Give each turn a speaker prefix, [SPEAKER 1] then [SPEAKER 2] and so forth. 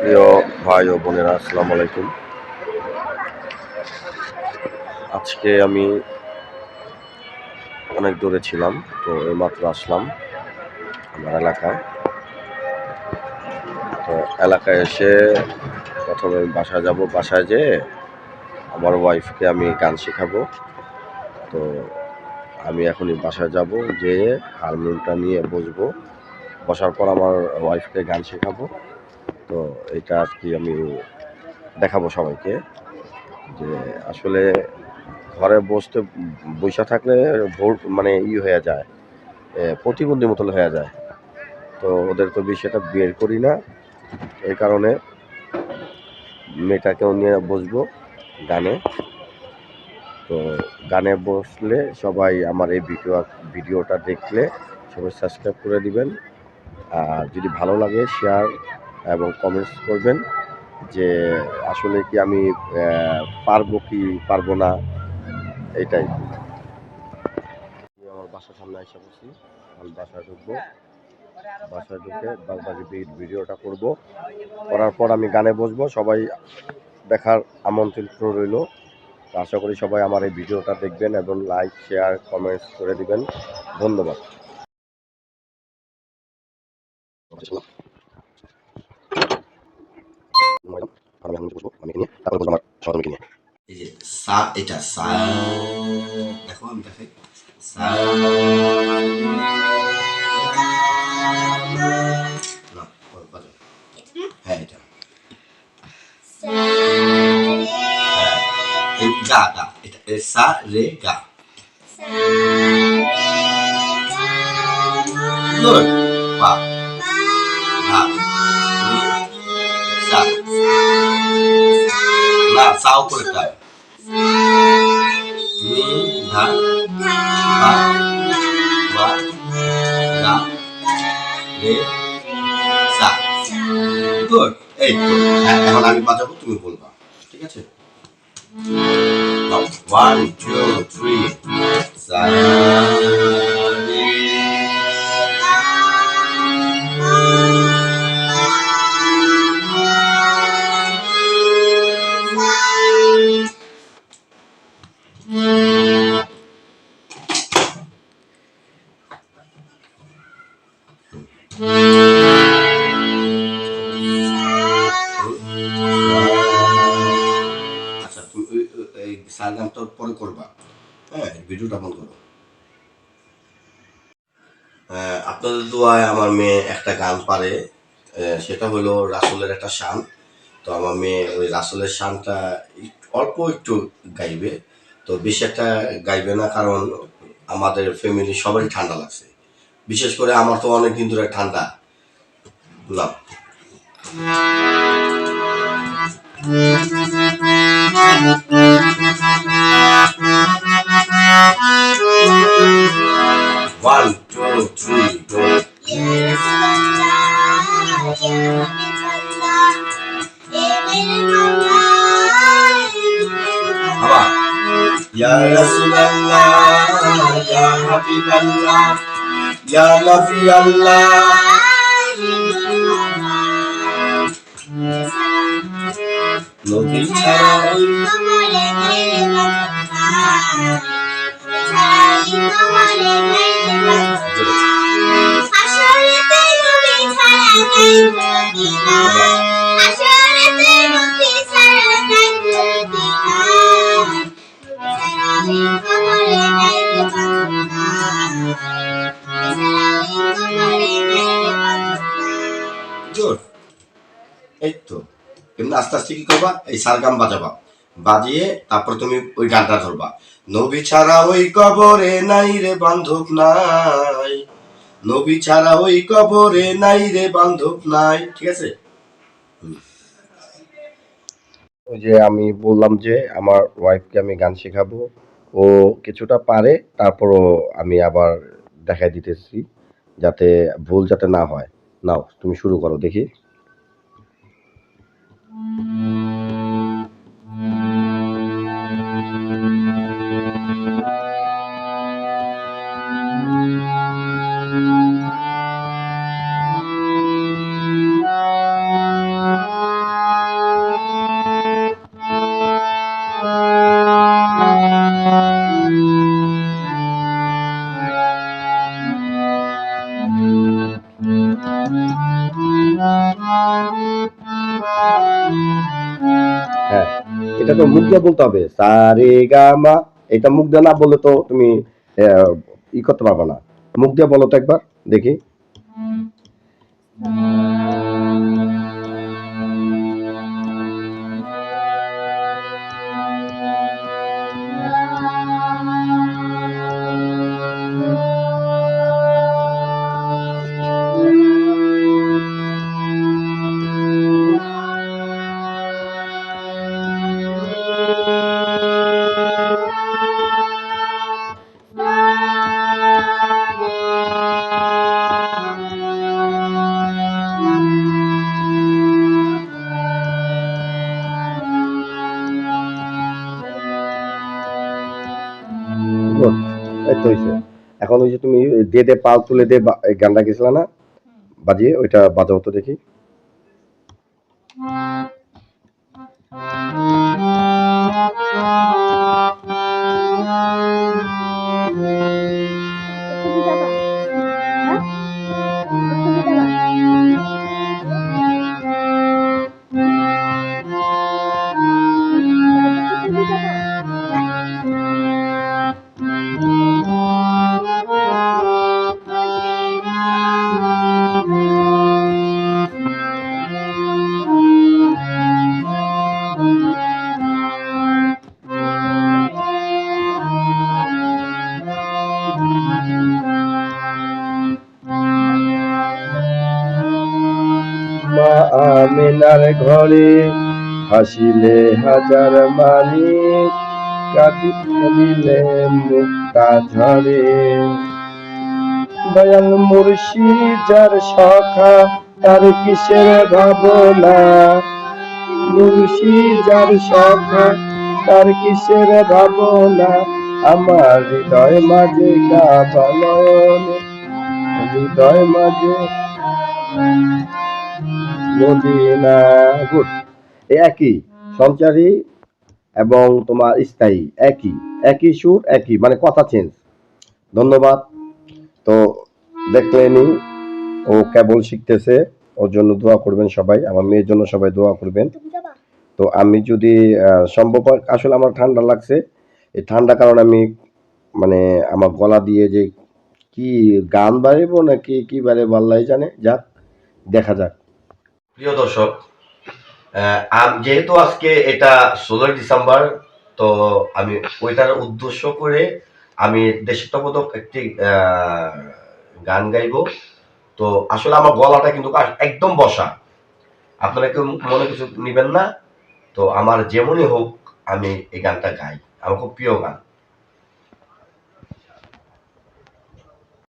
[SPEAKER 1] প্রিয় ভাই ও বোনেরা, আসসালামু আলাইকুম। আজকে আমি অনেক দূরে ছিলাম, তো এইমাত্র আসলাম আমার এলাকায়। তো এলাকায় এসে প্রথমে আমি বাসায় যাব, বাসায় যেয়ে আমার ওয়াইফকে আমি গান শেখাবো। তো আমি এখনই বাসায় যাব, যেয়ে হারমোনিয়ামটা নিয়ে বসবো। বসার পর আমার ওয়াইফকে গান শেখাবো। তো এটা আর কি আমি দেখাবো সবাইকে যে আসলে ঘরে বসতে, বসে থাকলে ভোর মানে ই হয়ে যায় প্রতিবন্ধী মতো হয়ে যায়। তো ওদের তো বিষয়টা বের করি না, এই কারণে মেয়েটাকেও নিয়ে বসবো গানে। তো গানে বসলে সবাই আমার এই ভিডিও, ভিডিওটা দেখলে সবাই সাবস্ক্রাইব করে দিবেন। আর যদি ভালো লাগে শেয়ার এবং কমেন্টস করবেন যে আসলে কি আমি পারব কি পারব না এটাই আমি আমার বাসার সামনে এসে বসি, আমি বাসায় ঢুকবো। বাসায় ঢুকে ভি- ভিডিওটা করব। করার পর আমি গানে বসবো, সবাই দেখার আমন্ত্রিত রইল। আশা করি সবাই আমার এই ভিডিওটা দেখবেন এবং লাইক শেয়ার কমেন্টস করে দিবেন। ধন্যবাদ আমি এখন বসবো আমি নিয়ে তারপর বলব আমার সহধর্মীকে নিয়ে
[SPEAKER 2] এই যে সা এটা সা। দেখো আমি দেখাই। সা। না, ও, হ্যাঁ এটা। গা গা এটা। সা রে গা। Good. পা। না সা উপরেরটা নি ধা পা বা গা রে সা গুড এই তো এখন আমি বাজাবো, তুমি বলবা। ঠিক আছে? ওয়ান টু থ্রি সা ভিডিওটা বন্ধ করো। আপনাদের দোয়ায় আমার মেয়ে একটা গান পারে। সেটা হলো রাসুলের একটা শান। তো আমার মেয়ে ওই রাসুলের শানটা অল্প একটু গাইবে। তো বেশি একটা গাইবে না, কারণ আমাদের ফ্যামিলি সবারই ঠান্ডা লাগছে। বিশেষ করে আমার তো অনেক দিন ধরে ঠান্ডা। না ওয়ান টু থ্রি গো আবার ইয়া রাসূলুল্লাহ ইয়া হাবিবাল্লাহ ইয়া নবী আল্লাহ নবী ছাড়া ওই জোর। এই তো এমনি আস্তে আস্তে কি করবা? এই সারগাম বাজাবা। বাজিয়ে তারপর তুমি ওই গানটা ধরবা। নবী ছাড়া ওই কবরে নাই রে বান্ধব নাই। নবী ছাড়া ওই কবরে নাই রে বান্ধব নাই। ঠিক আছে?
[SPEAKER 1] ওই যে আমি বললাম যে আমার ওয়াইফকে আমি গান শেখাবো। ও কিছুটা পারে, তারপরও আমি আবার দেখাই দিতেছি, যাতে ভুল যাতে না হয়। নাও, তুমি শুরু করো, দেখি। হ্যাঁ এটা তো মুখ দিয়ে বলতে হবে। সারে গা, মা, এটা মুখ দিয়ে না বললে তো তুমি ই করতে পারবে না। মুখ দিয়ে বলো তো একবার, দেখি। এই হয়েছে। এখন ওই যে তুমি দে দে, পাল তুলে দে গানটা গেছিলা না? বাজিয়ে, ওইটা বাজাও তো দেখি। আমিনার ঘরে হাসিলে হাজার মালিক কাঁদিলে মুক্তা ঝরে দয়াল মুর্শিদ, যার সখা, তার কিসের ভাবনা? মুর্শিদ, যার সখা, তার কিসের ভাবনা? আমার হৃদয় মাঝে কাবালন হৃদয় মাঝে মদিনা একই, সঞ্চারী এবং তোমার স্থায়ী, একই একই সুর, একই মানে কথা চেঞ্জ ধন্যবাদ। তো দেখলেনি, ও কেবল শিখতেছে, ওর জন্য দোয়া করবেন সবাই, আমার মেয়ের জন্য সবাই দোয়া করবেন। তো আমি যদি সম্ভব হয়, আসলে আমার ঠান্ডা লাগছে, এই ঠান্ডা কারণে আমি মানে আমার গলা দিয়ে যে কি গান বাড়িব নাকি কি বাড়ে বাল্লাই জানে। যাক, দেখা যাক।
[SPEAKER 2] প্রিয় দর্শক যেহেতু আজকে এটা ষোলোই ডিসেম্বর, তো আমি ওইটার উদ্দেশ্য করে আমি দেশাত্মবোধক একটি গান গাইবো। তো আসলে আমার গলাটা কিন্তু একদম বসা। আপনারা কেউ মনে কিছু নেবেন না। তো আমার যেমনই হোক আমি এই গানটা গাই। আমার খুব প্রিয় গান।